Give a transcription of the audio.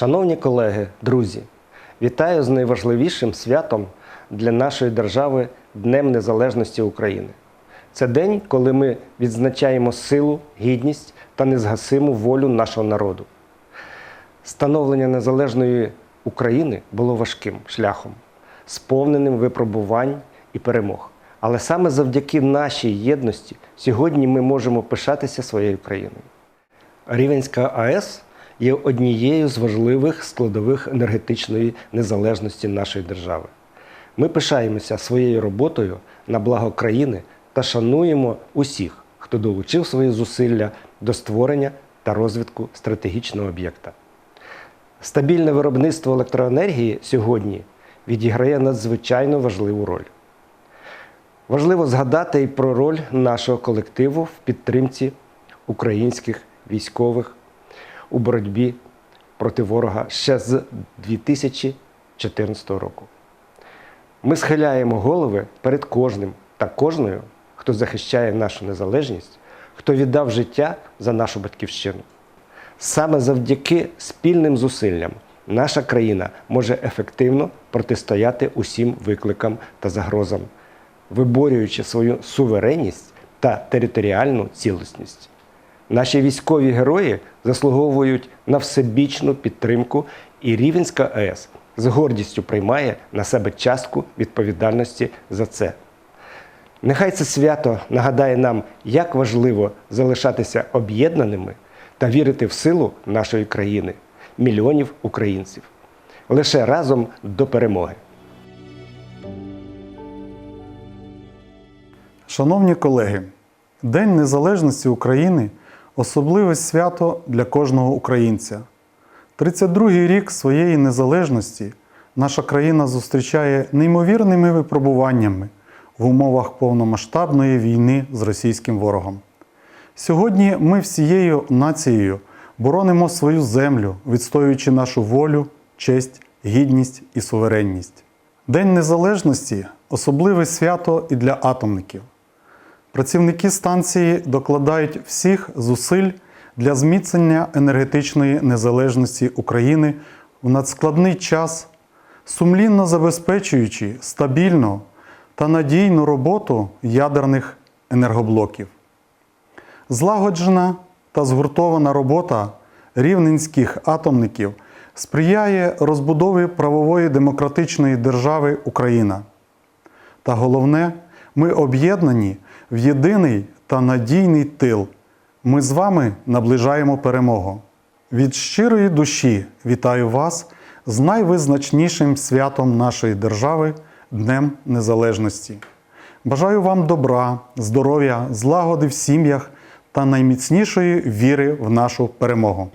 Шановні колеги, друзі, вітаю з найважливішим святом для нашої держави Днем Незалежності України. Це день, коли ми відзначаємо силу, гідність та незгасиму волю нашого народу. Становлення незалежної України було важким шляхом, сповненим випробувань і перемог. Але саме завдяки нашій єдності сьогодні ми можемо пишатися своєю країною. Рівенська АЕС є однією з важливих складових енергетичної незалежності нашої держави. Ми пишаємося своєю роботою на благо країни та шануємо усіх, хто долучив свої зусилля до створення та розвитку стратегічного об'єкта. Стабільне виробництво електроенергії сьогодні відіграє надзвичайно важливу роль. Важливо згадати і про роль нашого колективу в підтримці українських військових у боротьбі проти ворога ще з 2014 року. Ми схиляємо голови перед кожним та кожною, хто захищає нашу незалежність, хто віддав життя за нашу батьківщину. Саме завдяки спільним зусиллям наша країна може ефективно протистояти усім викликам та загрозам, виборюючи свою суверенність та територіальну цілісність. Наші військові герої заслуговують на всебічну підтримку, і Рівенська АЕС з гордістю приймає на себе частку відповідальності за це. Нехай це свято нагадає нам, як важливо залишатися об'єднаними та вірити в силу нашої країни, мільйонів українців. Лише разом до перемоги. Шановні колеги, День Незалежності України особливе свято для кожного українця. 32-й рік своєї незалежності наша країна зустрічає неймовірними випробуваннями в умовах повномасштабної війни з російським ворогом. Сьогодні ми всією нацією боронимо свою землю, відстоюючи нашу волю, честь, гідність і суверенність. День Незалежності особливе свято і для атомників. Працівники станції докладають всіх зусиль для зміцнення енергетичної незалежності України в надскладний час, сумлінно забезпечуючи стабільну та надійну роботу ядерних енергоблоків. Злагоджена та згуртована робота рівненських атомників сприяє розбудові правової демократичної держави Україна. Та головне, ми об'єднані в єдиний та надійний тил. Ми з вами наближаємо перемогу. Від щирої душі вітаю вас з найвизначнішим святом нашої держави Днем Незалежності. Бажаю вам добра, здоров'я, злагоди в сім'ях та найміцнішої віри в нашу перемогу.